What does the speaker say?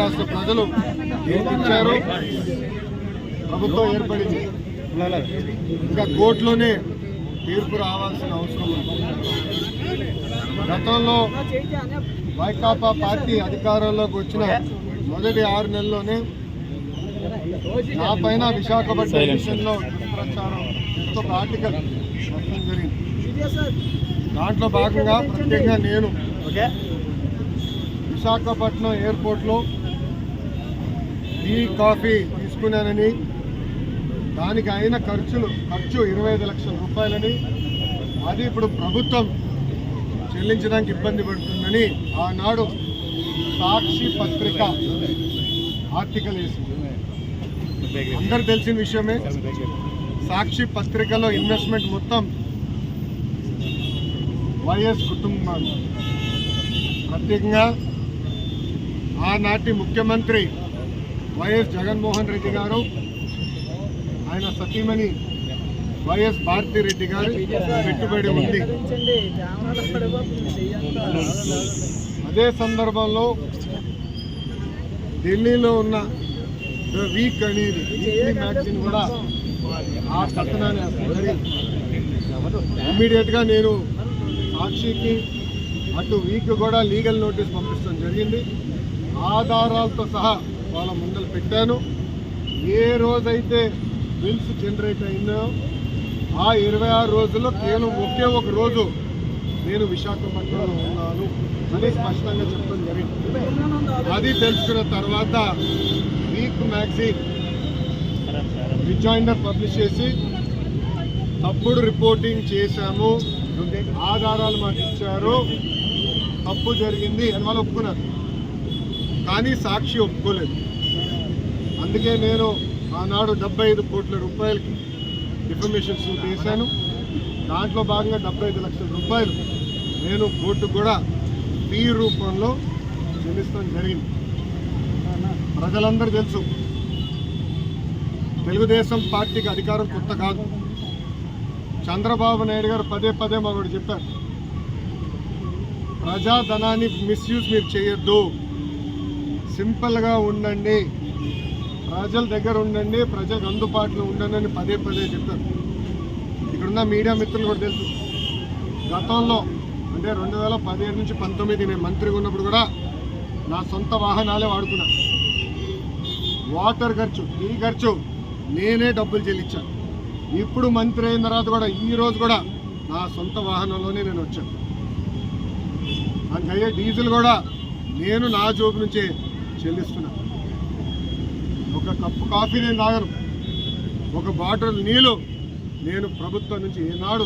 రాష్ట్ర ప్రజలు తీర్పిచ్చారు ప్రభుత్వం ఏర్పడింది. ఇంకా కోర్టులోనే తీర్పు రావాల్సిన అవసరం ఉంది. గతంలో వైకాపా పార్టీ అధికారంలోకి వచ్చిన మొదటి ఆరు నెలల్లోనే నా పైన విశాఖపట్నం విషయంలో దుష్ప్రచారం ఒక ఆర్టికల్ జరిగింది. దాంట్లో భాగంగా ప్రత్యేకంగా నేను విశాఖపట్నం ఎయిర్పోర్ట్లో టీ కాఫీ తీసుకున్నానని దానికి అయిన ఖర్చులు ఖర్చు ఇరవై ఐదు లక్షల రూపాయలని అది ఇప్పుడు ప్రభుత్వం చెల్లించడానికి ఇబ్బంది పడుతుందని ఆనాడు సాక్షి పత్రిక ఆర్టికల్ వేసింది. అందరు తెలిసిన విషయమే. సాక్షి పత్రికలో ఇన్వెస్ట్మెంట్ మొత్తం వైఎస్ కుటుంబాలు. ప్రత్యేకంగా ఆనాటి ముఖ్యమంత్రి వైఎస్ జగన్మోహన్ రెడ్డి గారు ఆయన సతీమణి వైఎస్ భారతిరెడ్డి గారు పెట్టుబడి ఉంది. అదే సందర్భంలో ఢిల్లీలో ఉన్న ద వీక్ అనేది వీక్లీ మ్యాగజైన్ కూడా ఆ కథనాన్ని ఇమ్మీడియట్గా నేను సాక్షికి అటు వీక్ కూడా లీగల్ నోటీస్ పంపించడం జరిగింది. ఆధారాలతో సహా వాళ్ళ ముందర పెట్టాను. ఏ రోజైతే బిల్స్ జనరేట్ అయిందో ఆ ఇరవై ఆరు రోజుల్లో కేవలం ఒకే ఒక రోజు నేను విశాఖపట్నంలో ఉన్నాను అని స్పష్టంగా చెప్పడం జరిగింది. అది తెలుసుకున్న తర్వాత వీక్ మ్యాగజైన్ రిజాయినర్ పబ్లిష్ చేసి తప్పుడు రిపోర్టింగ్ చేశాము. ఆధారాలు మాకు ఇచ్చారు. తప్పు జరిగింది అని వాళ్ళు ఒప్పుకున్నారు. కానీ సాక్షి ఒప్పుకోలేదు. అందుకే నేను ఆనాడు డెబ్బై ఐదు కోట్ల రూపాయలకి డిఫర్మేషన్ సూట్ వేశాను. దాంట్లో భాగంగా డెబ్బై ఐదు లక్షల రూపాయలు నేను కోర్టు కూడా ఫీ రూపంలో చెల్లిస్తాం జరిగింది. ప్రజలందరూ తెలుసు తెలుగుదేశం పార్టీకి అధికారం కొత్త కాదు. చంద్రబాబు నాయుడు గారు పదే పదే మాకు చెప్పారు ప్రజాధనాన్ని మిస్యూజ్ మీరు చేయొద్దు. సింపుల్గా ఉండండి. ప్రజల దగ్గర ఉండండి. ప్రజలకు అందుబాటులో ఉండండి అని పదే పదే చెప్పారు ఇక్కడున్న మీడియా మిత్రులు కూడా తెలుసు. గతంలో అంటే రెండు వేల పదిహేడు నుంచి పంతొమ్మిది నేను మంత్రిగా ఉన్నప్పుడు కూడా నా సొంత వాహనాలే వాడుకున్నా. వాటర్ ఖర్చు ఈ ఖర్చు నేనే డబ్బులు చెల్లించాను ఇప్పుడు మంత్రి అయిన తర్వాత కూడా ఈ రోజు కూడా నా సొంత వాహనంలోనే నేను వచ్చాను అందుకే డీజిల్ కూడా నేను నా జోబు నుంచే చెల్లిస్తున్నా. ఒక కప్పు కాఫీ నేను తాగను. ఒక బాటిల్ నీళ్ళు నేను ప్రభుత్వం నుంచి ఏనాడు